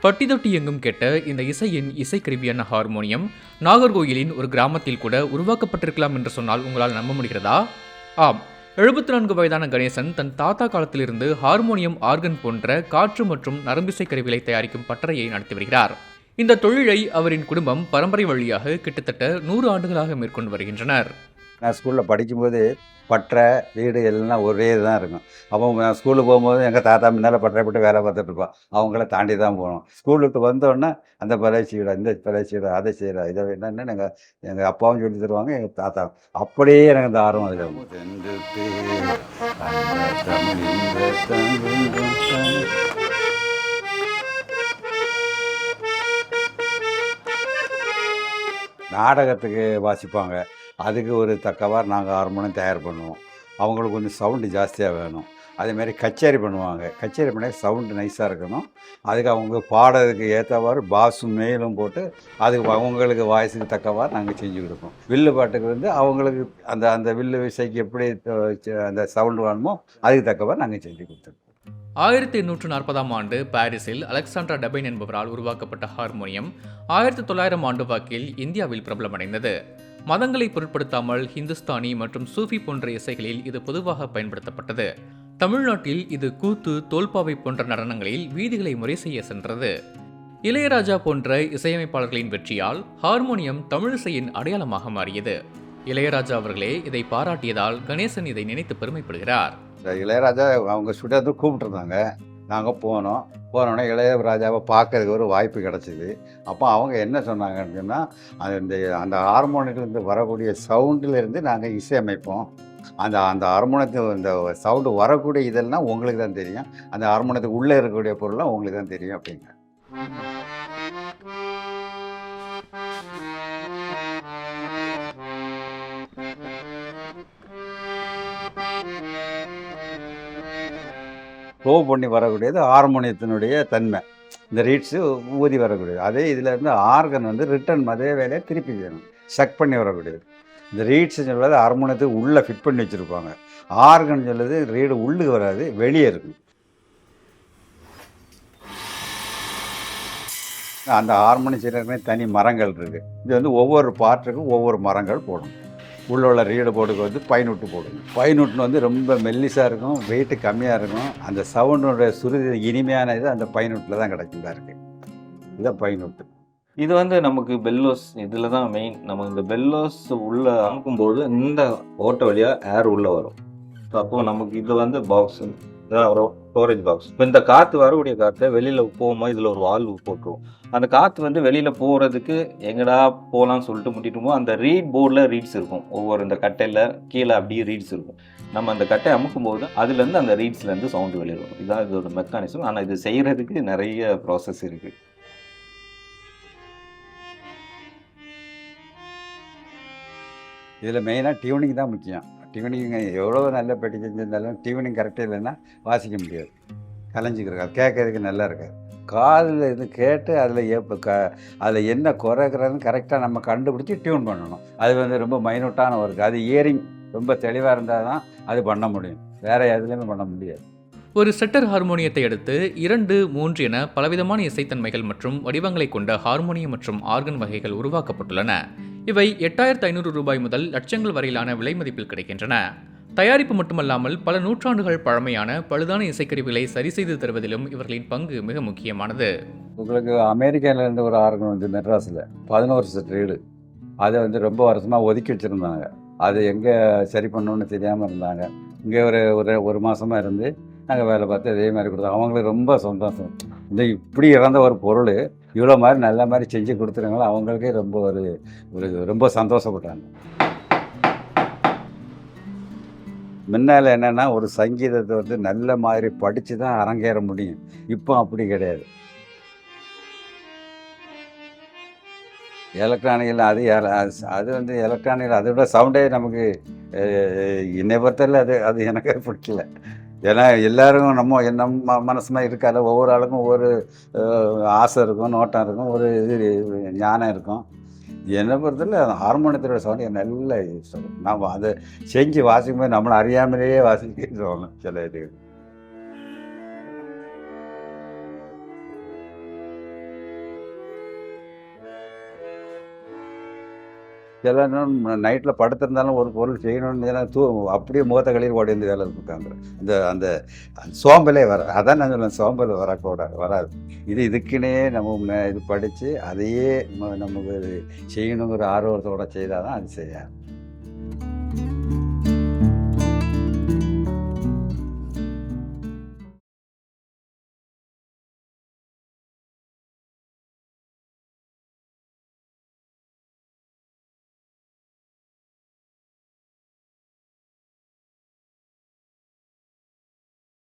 பட்டி தொட்டி எங்கும் கேட்ட இந்த இசையின் இசைக்கருவியான ஹார்மோனியம் நாகர்கோயிலின் ஒரு கிராமத்தில் கூட உருவாக்கப்பட்டிருக்கலாம் என்று சொன்னால் உங்களால் நம்ப முடிகிறதா? ஆம். எழுபத்தி நான்கு வயதான கணேசன் தன் தாத்தா காலத்திலிருந்து ஹார்மோனியம் ஆர்கன் போன்ற காற்று மற்றும் நரம்பிசை கருவிகளை தயாரிக்கும் பட்டறையை நடத்தி வருகிறார். இந்த தொழிலை அவரின் குடும்பம் பரம்பரை வழியாக கிட்டத்தட்ட நூறு ஆண்டுகளாக மேற்கொண்டு வருகின்றனர். நான் ஸ்கூலில் படிக்கும்போது பட்டறை வீடு எல்லாம் ஒரே தான் இருக்கும். அப்போ நான் ஸ்கூலுக்கு போகும்போது எங்கள் தாத்தா முன்னால் பட்டறை போட்டு வேலை பார்த்துட்டு இருப்போம் அவங்கள தாண்டி தான் போகணும். ஸ்கூலுக்கு வந்தோடனே அந்த பயிற்சி விட இந்த பயிற்சி விட அதை செய்கிற இதை என்னன்னு எங்கள் எங்கள் அப்பாவும் சொல்லி தருவாங்க எங்கள் தாத்தா அப்படியே எனக்கு இந்த ஆர்வம் அதில் நாடகத்துக்கு வாசிப்பாங்க. அதுக்கு ஒரு தக்கவாறு நாங்கள் ஹார்மோனியம் தயார் பண்ணுவோம். அவங்களுக்கு கொஞ்சம் சவுண்டு ஜாஸ்தியாக வேணும். அதேமாரி கச்சேரி பண்ணுவாங்க. கச்சேரி பண்ண சவுண்டு நைஸாக இருக்கணும். அதுக்கு அவங்க பாடுறதுக்கு ஏற்றவாறு பாஸும் மேலும் போட்டு அதுக்கு அவங்களுக்கு வாய்ஸுக்கு தக்கவாறு நாங்கள் செஞ்சு கொடுப்போம். வில்லு பாட்டுக்கு வந்து அவங்களுக்கு அந்த அந்த வில்லு விசைக்கு எப்படி அந்த சவுண்டு வேணுமோ அதுக்கு தக்கவாறு நாங்கள் செஞ்சு கொடுத்துருப்போம் ஆயிரத்தி எண்ணூற்று நாற்பதாம் ஆண்டு பாரிஸில் அலெக்சாண்ட்ரா டபைன் என்பவரால் உருவாக்கப்பட்ட ஹார்மோனியம் ஆயிரத்தி தொள்ளாயிரம் ஆண்டு வாக்கில் இந்தியாவில் பிரபலமடைந்தது. மதங்களை பொருட்படுத்தாமல் ஹிந்துஸ்தானி மற்றும் சூஃபி போன்ற இசைகளில் இது பொதுவாக பயன்படுத்தப்பட்டது. தமிழ்நாட்டில் இது கூத்து தோல்பாவை போன்ற நடனங்களில் வீதிகளை முறை செய்ய சென்றது. இளையராஜா போன்ற இசையமைப்பாளர்களின் வெற்றியால் ஹார்மோனியம் தமிழிசையின் அடையாளமாக மாறியது. இளையராஜா அவர்களே இதை பாராட்டியதால் கணேசன் இதை நினைத்து பெருமைப்படுகிறார். இளையராஜா அவங்க ஸ்டுடியோத்து கூப்பிட்டுருந்தாங்க. நாங்கள் போனோம். போனோடனே இளையராஜாவை பார்க்கறதுக்கு ஒரு வாய்ப்பு கிடச்சிது. அப்போ அவங்க என்ன சொன்னாங்கன்னா அந்த அந்த ஹார்மோனியிலேருந்து வரக்கூடிய சவுண்டிலேருந்து நாங்கள் இசையமைப்போம். அந்த அந்த ஹார்மோனியத்து இந்த சவுண்டு வரக்கூடிய இதெல்லாம் உங்களுக்கு தான் தெரியும். அந்த ஹார்மோனியத்துக்கு உள்ளே இருக்கக்கூடிய பொருள்லாம் உங்களுக்கு தான் தெரியும் அப்படிங்க. ஃப்ளோ பண்ணி வரக்கூடியது ஹார்மோனியத்தினுடைய தன்மை. இந்த ரீட்ஸு ஊதி வரக்கூடியது. அதே இதில் இருந்து ஆர்கன் வந்து ரிட்டர்ன் அதே வேலையை திருப்பி செய்யணும். செக் பண்ணி வரக்கூடியது. இந்த ரீட்ஸ் சொல்வது ஹார்மோனியத்துக்கு உள்ளே ஃபிட் பண்ணி வச்சுருப்பாங்க. ஆர்கன் சொல்லுது ரீடு உள்ளுக்கு வராது வெளியே இருக்கும். அந்த ஹார்மோனியம் செய்கிறதுமே தனி மரங்கள் இருக்குது இது வந்து ஒவ்வொரு பாட்டுக்கும் ஒவ்வொரு மரங்கள் போடும் உள்ளே உள்ள ரீடு போட்டுக்கு வந்து பைநூட்டு போடுங்க பைநூட்டுன்னு வந்து ரொம்ப மெல்லிஸாக இருக்கும் வெயிட்டு கம்மியாக இருக்கும். அந்த சவுண்டோட சுருதி இனிமையான இது அந்த பைனுட்டில் தான் கிடைக்கும் இருக்குது இதுதான் பைநூட்டு இது வந்து நமக்கு பெல்லோஸ் இதில் தான் மெயின் நம்ம இந்த பெல்லோஸ் உள்ளே அமுக்கும்போது இந்த ஓட்ட வழியாக ஏர் உள்ளே வரும். ஸோ அப்போது நமக்கு இது வந்து பாக்ஸ் இதெல்லாம் வரும் ஸ்டோரேஜ் பாக்ஸ் இப்போ இந்த காற்று வரக்கூடிய காற்றை வெளியில் போகும்போது இதில் ஒரு வால்வு போட்டுருவோம். அந்த காற்று வந்து வெளியில் போகிறதுக்கு எங்கடா போகலாம்னு சொல்லிட்டு முட்டிட்டுமோ அந்த ரீட் போர்டில் ரீட்ஸ் இருக்கும். ஒவ்வொரு இந்த கட்டையில் கீழே அப்படியே ரீட்ஸ் இருக்கும். நம்ம அந்த கட்டை அமுக்கும் போது அதுலேருந்து அந்த ரீட்ஸ்லேருந்து சவுண்டு வெளியே வரும் இதான் இதோட மெக்கானிசம் ஆனால் இது செய்கிறதுக்கு நிறைய ப்ராசஸ் இருக்குது இதில் மெயினாக டியூனிங் தான் முக்கியம். டியூனிங் எவ்வளோ நல்ல பெட்டி செஞ்சிருந்தாலும் டியூனிங் கரெக்டாக இல்லைன்னா வாசிக்க முடியாது. கலைஞ்சிக்கிறது கேட்கறதுக்கு நல்லா இருக்காது காதில் இது கேட்டு அதில் ஏப்ப க அதில் என்ன குறைக்கிறதுன்னு கரெக்டாக நம்ம கண்டுபிடிச்சி டியூன் பண்ணணும். அது வந்து ரொம்ப மைனூட்டான ஒர்க் அது இயரிங் ரொம்ப தெளிவாக இருந்தால் தான் அது பண்ண முடியும். வேறு எதுலேயுமே பண்ண முடியாது. ஒரு செட்டர் ஹார்மோனியத்தை அடுத்து இரண்டு மூன்று என பலவிதமான இசைத்தன்மைகள் மற்றும் வடிவங்களை கொண்ட ஹார்மோனியம் மற்றும் ஆர்கன் வகைகள் உருவாக்கப்பட்டுள்ளன. இவை எட்டாயிரத்து ஐநூறு ரூபாய் முதல் லட்சங்கள் வரையிலான விலை மதிப்பில் கிடைக்கின்றன. தயாரிப்பு மட்டுமல்லாமல் பல நூற்றாண்டுகள் பழமையான பழுதான இசைக்கருவிகளை சரி செய்து தருவதிலும் இவர்களின் பங்கு மிக முக்கியமானது. உங்களுக்கு அமெரிக்காவிலேருந்து ஒரு ஆர்கன் வந்து மெட்ராஸில் பதினோரு செட் அதை வந்து ரொம்ப வருஷமாக ஒதுக்கி வச்சுருந்தாங்க. அது எங்கே சரி பண்ணணும்னு தெரியாமல் இருந்தாங்க. இங்கே ஒரு ஒரு ஒரு மாதமாக இருந்து நாங்கள் வேலை பார்த்து அதே மாதிரி கொடுத்தோம். அவங்களுக்கு ரொம்ப சந்தோஷம். இந்த இப்படி இறந்த ஒரு பொருள் இவ்வளோ மாதிரி நல்ல மாதிரி செஞ்சு கொடுத்துருங்களோ அவங்களுக்கே ரொம்ப ஒரு ஒரு ரொம்ப சந்தோஷப்பட்டாங்க. முன்னால் என்னென்னா ஒரு சங்கீதத்தை வந்து நல்ல மாதிரி படித்து தான் அரங்கேற முடியும். இப்போ அப்படி கிடையாது. எலக்ட்ரானிக்கில் அது அது- அது வந்து எலக்ட்ரானிக்கில் அதை விட சவுண்டே நமக்கு என்னை பொறுத்தவரை அது அது எனக்கு பிடிக்கல. ஏன்னா எல்லாரும் நம்ம நம்ம மனசுனா இருக்காது. ஒவ்வொரு ஆளுக்கும் ஒவ்வொரு ஆசை இருக்கும் நோட்டம் இருக்கும் ஒரு இது ஞானம் இருக்கும். என்னை பொறுத்தவரை ஹார்மோனியத்தோட சவுண்ட் என் நல்ல இஷ்டம் நாம் அதை செஞ்சு வாசிக்கும்போது நம்மளை அறியாமலேயே வாசிக்க சொல்லணும் சில இது சில நைட்டில் படுத்திருந்தாலும் ஒரு பொருள் செய்யணும்னு தூ அப்படியே முகத்தை கழிவு ஓடி வந்து வேலை இருக்காங்க இந்த அந்த சோம்பலே வர அதான் நான் சொல்லுவேன் சோம்பல் வரக்கூடாது வராது. இது இதுக்குன்னே நம்ம இது படித்து அதையே நமக்கு செய்யணுங்கிற ஆர்வத்தோட செய்தால் தான் அது செய்யாது